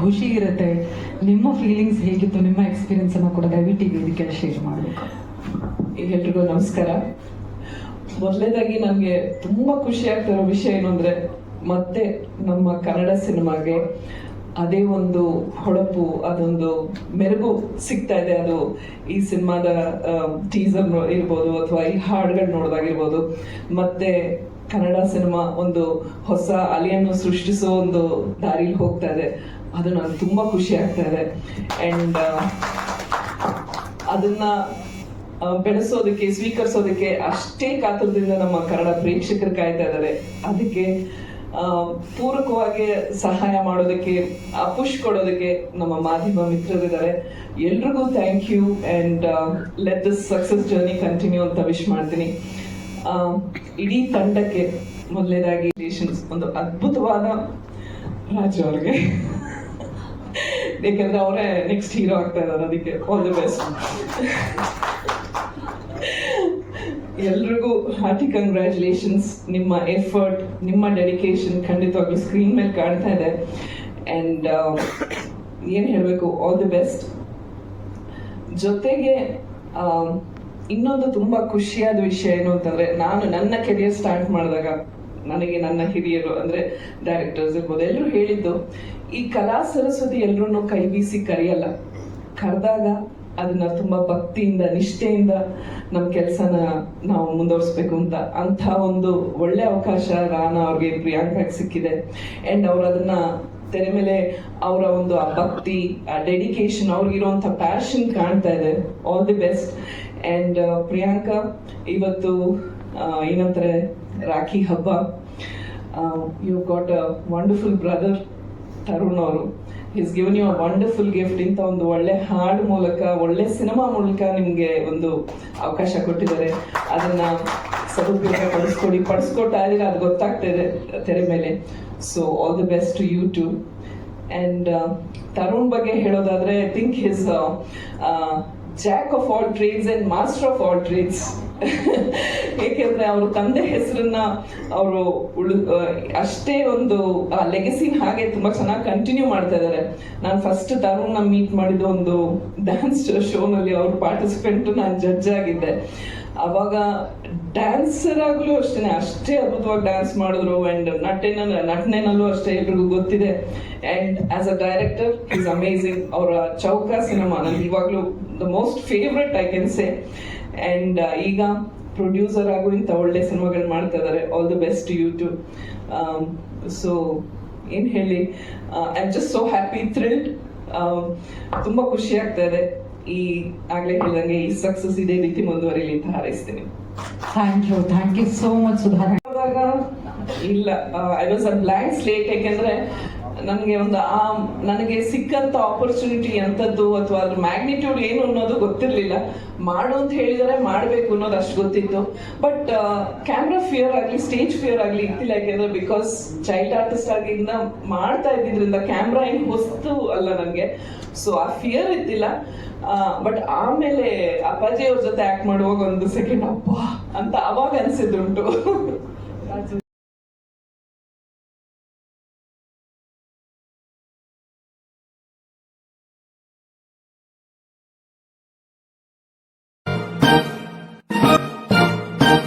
ಖುಷಿ ಇರುತ್ತೆ. ನಿಮ್ಮ ಫೀಲಿಂಗ್ಸ್ ಹೇಗಿತ್ತು? ನಿಮ್ಮ ಎಕ್ಸ್ಪೀರಿಯನ್ಸ್ ಅನ್ನು ಕೂಡ ದಯವಿಟ್ಟು ವೇದಿಕೆಯಲ್ಲಿ ಶೇರ್ ಮಾಡಬೇಕು. ಎಲ್ರಿಗೂ ನಮಸ್ಕಾರ. ಮೊದಲನೇದಾಗಿ ನನಗೆ ತುಂಬಾ ಖುಷಿ ಆಗ್ತಿರೋ ವಿಷಯ ಏನು ಅಂದ್ರೆ, ಮತ್ತೆ ನಮ್ಮ ಕನ್ನಡ ಸಿನಿಮಾಗೆ ಅದೇ ಒಂದು ಹೊಳಪು, ಅದೊಂದು ಮೆರುಗು ಸಿಗ್ತಾ ಇದೆ. ಅದು ಈ ಸಿನಿಮಾದ ಟೀಸರ್ ಇರ್ಬೋದು ಅಥವಾ ಈ ಹಾಡುಗಳು ನೋಡೋದಾಗಿರ್ಬೋದು. ಮತ್ತೆ ಕನ್ನಡ ಸಿನಿಮಾ ಒಂದು ಹೊಸ ಅಲೆಯನ್ನು ಸೃಷ್ಟಿಸೋ ಒಂದು ದಾರಿಲಿ ಹೋಗ್ತಾ ಇದೆ. ಅದು ನನಗೆ ತುಂಬಾ ಖುಷಿ ಆಗ್ತಾ ಇದೆ. ಅಂಡ್ ಅದನ್ನ ಬೆಳೆಸೋದಕ್ಕೆ, ಸ್ವೀಕರಿಸೋದಕ್ಕೆ ಅಷ್ಟೇ ಕಾತುರದಿಂದ ನಮ್ಮ ಕನ್ನಡ ಪ್ರೇಕ್ಷಕರು ಕಾಯ್ತಾ ಇದ್ದಾರೆ. ಅದಕ್ಕೆ ಪೂರಕವಾಗಿ ಸಹಾಯ ಮಾಡೋದಕ್ಕೆ ಪುಷ್ ಕೊಡೋದಕ್ಕೆ ನಮ್ಮ ಮಾಧ್ಯಮ ಮಿತ್ರರಿದ್ದಾರೆ. ಎಲ್ರಿಗೂ thank you and let this success journey continue ಅಂತ ವಿಶ್ ಮಾಡ್ತೀನಿ. ಇಡೀ ತಂಡಕ್ಕೆ ಮೊದಲನೇದಾಗಿ ಒಂದು ಅದ್ಭುತವಾದ ರಾಜು ಅವ್ರಿಗೆ. ಯಾಕಂದ್ರೆ ಅವರೇ ನೆಕ್ಸ್ಟ್ ಹೀರೋ ಆಗ್ತಾ ಇದ್ದಾರೆ, ಅದಕ್ಕೆ ಆಲ್ ದಿ ಬೆಸ್ಟ್ ಎಲ್ರಿಗೂ ಹಾರ್ಟಿ ಕಂಗ್ರ್ಯಾಚುಲೇಷನ್ಸ್ ನಿಮ್ಮ ಎಫರ್ಟ್ ನಿಮ್ಮ ಡೆಡಿಕೇಶನ್ ಖಂಡಿತವಾಗ್ಲೂ ಸ್ಕ್ರೀನ್ ಮೇಲೆ ಕಾಣ್ತಾ ಇದೆ. ಅಂಡ್ ಏನು ಹೇಳಬೇಕು ಆಲ್ ದಿ ಬೆಸ್ಟ್ ಜೊತೆಗೆ ಇನ್ನೊಂದು ತುಂಬಾ ಖುಷಿಯಾದ ವಿಷಯ ಏನು ಅಂತಂದ್ರೆ, ನಾನು ನನ್ನ ಕೆರಿಯರ್ ಸ್ಟಾರ್ಟ್ ಮಾಡಿದಾಗ ನನಗೆ ನನ್ನ ಹಿರಿಯರು, ಅಂದ್ರೆ ಡೈರೆಕ್ಟರ್ಸ್ ಇರ್ಬೋದು, ಎಲ್ಲರೂ ಹೇಳಿದ್ದು, ಈ ಕಲಾ ಸರಸ್ವತಿ ಎಲ್ಲರೂ ಕೈ ಬೀಸಿ ಕರೆಯಲ್ಲ. ಕರೆದಾಗ ಅದನ್ನ ತುಂಬಾ ಭಕ್ತಿಯಿಂದ, ನಿಷ್ಠೆಯಿಂದ ನಮ್ಮ ಕೆಲಸನ ನಾವು ಮುಂದುವರಿಸ್ಬೇಕು ಅಂತ ಅಂಥ ಒಂದು ಒಳ್ಳೆ ಅವಕಾಶ ರಾನಾ ಅವ್ರಿಗೆ, ಪ್ರಿಯಾಂಕಾಗೆ ಸಿಕ್ಕಿದೆ. ಅಂಡ್ ಅವ್ರು ಅದನ್ನ ತೆರೆ ಮೇಲೆ ಅವರ ಒಂದು ಆ ಭಕ್ತಿ, ಆ ಡೆಡಿಕೇಶನ್ ಅವ್ರಿಗಿರುವಂಥ ಪ್ಯಾಷನ್ ಕಾಣ್ತಾ ಇದೆ. All the best and Priyanka, ಇವತ್ತು ಏನಂತಾರೆ ರಾಖಿ ಹಬ್ಬ. You got a wonderful brother Tarun ಅವರು. Is given you a wonderful gift ಇಂಥ ಒಂದು ಒಳ್ಳೆ ಹಾಡು ಮೂಲಕ, ಒಳ್ಳೆ ಸಿನಿಮಾ ಮೂಲಕ ನಿಮಗೆ ಒಂದು ಅವಕಾಶ ಕೊಟ್ಟಿದ್ದಾರೆ. ಅದನ್ನು ಸದುಪಯೋಗ ಪಡಿಸ್ಕೊಡಿ ಪಡಿಸ್ಕೊಡ್ತಾ ಇದ್ದೀರ ಅದು ಗೊತ್ತಾಗ್ತಾ ಇದೆ ತೆರೆ ಮೇಲೆ. So all the best to you too and Tarun ಬಗ್ಗೆ ಹೇಳೋದಾದ್ರೆ I think his jack of all trades and master of all trades ಏಕೆಂದ್ರೆ ಅವರು ತಂದೆ ಹೆಸರನ್ನ ಅವರು ಉಳು ಅಷ್ಟೇ ಒಂದು, ಆ ಲೆಗಸಿನ ಹಾಗೆ ತುಂಬಾ ಚೆನ್ನಾಗಿ ಕಂಟಿನ್ಯೂ ಮಾಡ್ತಾ ಇದ್ದಾರೆ ನಾನು ಫಸ್ಟ್ ತರುಣ್ನ ಮೀಟ್ ಮಾಡಿದ ಒಂದು ಡ್ಯಾನ್ಸ್ ಶೋನಲ್ಲಿ ಅವ್ರ ಪಾರ್ಟಿಸಿಪೆಂಟ್ ನಾನು ಜಡ್ಜ್ ಆಗಿದ್ದೆ. ಅವಾಗ ಡ್ಯಾನ್ಸರ್ ಆಗಲೂ ಅಷ್ಟೇ ಅಷ್ಟೇ ಅದ್ಭುತವಾಗಿ ಡ್ಯಾನ್ಸ್ ಮಾಡಿದ್ರು ಅಂಡ್ ನಟನ ನಟನೆನಲ್ಲೂ ಅಷ್ಟೇ ಎಲ್ರಿಗೂ ಗೊತ್ತಿದೆ. And as a director is amazing ಅವರ ಚೌಕ ಸಿನಿಮಾ ನನಗೆ ಇವಾಗಲೂ the most favourite I can say and ಈಗ ಪ್ರೊಡ್ಯೂಸರ್ ಆಗು ಇಂಥ ಒಳ್ಳೆ ಸಿನಿಮಾಗಳು ಮಾಡ್ತಾ ಇದ್ದಾರೆ all the best you so ಏನು ಹೇಳಿ? I am just so happy thrilled ತುಂಬಾ ಖುಷಿ ಆಗ್ತಾ ಇದೆ. ಈ ಆಗ್ಲೇ ಹೇಳಿದಂಗೆ ಈ ಸಕ್ಸಸ್ ಇದೇ ರೀತಿ ಮುಂದುವರಿಲಿ ಅಂತ ಹಾರೈಸ್ತೇನೆ. Thank you thank you so much ಸುಧಾರ ಇಲ್ಲ I was a blank slate ಯಾಕೆಂದ್ರೆ ನನಗೆ ಒಂದು ಆ, ನನಗೆ ಸಿಕ್ಕಂತ ಆಪರ್ಚುನಿಟಿ ಎಂಥದ್ದು ಅಥವಾ ಅದ್ರ ಮ್ಯಾಗ್ನಿಟ್ಯೂಡ್ ಏನು ಅನ್ನೋದು ಗೊತ್ತಿರಲಿಲ್ಲ. ಮಾಡು ಅಂತ ಹೇಳಿದರೆ, ಮಾಡಬೇಕು ಅನ್ನೋದು ಅಷ್ಟು ಗೊತ್ತಿತ್ತು. ಬಟ್ ಕ್ಯಾಮ್ರಾ ಫಿಯರ್ ಆಗಲಿ ಸ್ಟೇಜ್ ಫಿಯರ್ ಆಗಲಿ ಇತ್ತಿಲ್ಲ. ಯಾಕೆಂದ್ರೆ ಬಿಕಾಸ್ ಚೈಲ್ಡ್ ಆರ್ಟಿಸ್ಟ್ ಆಗಿಂದ ಮಾಡ್ತಾ ಇದ್ದಿದ್ರಿಂದ ಕ್ಯಾಮ್ರಾ ಏನು ಹೊಸ್ತು ಅಲ್ಲ ನನಗೆ. ಸೊ ಆ ಫಿಯರ್ ಇದ್ದಿಲ್ಲ ಬಟ್ ಆಮೇಲೆ ಅಪ್ಪಾಜಿ ಅವ್ರ ಜೊತೆ ಆಕ್ಟ್ ಮಾಡುವಾಗ ಒಂದು ಸೆಕೆಂಡ್ ಅಪ್ಪ ಅಂತ ಅವಾಗ ಅನಿಸಿದ್ರುಂಟು ರಾಜು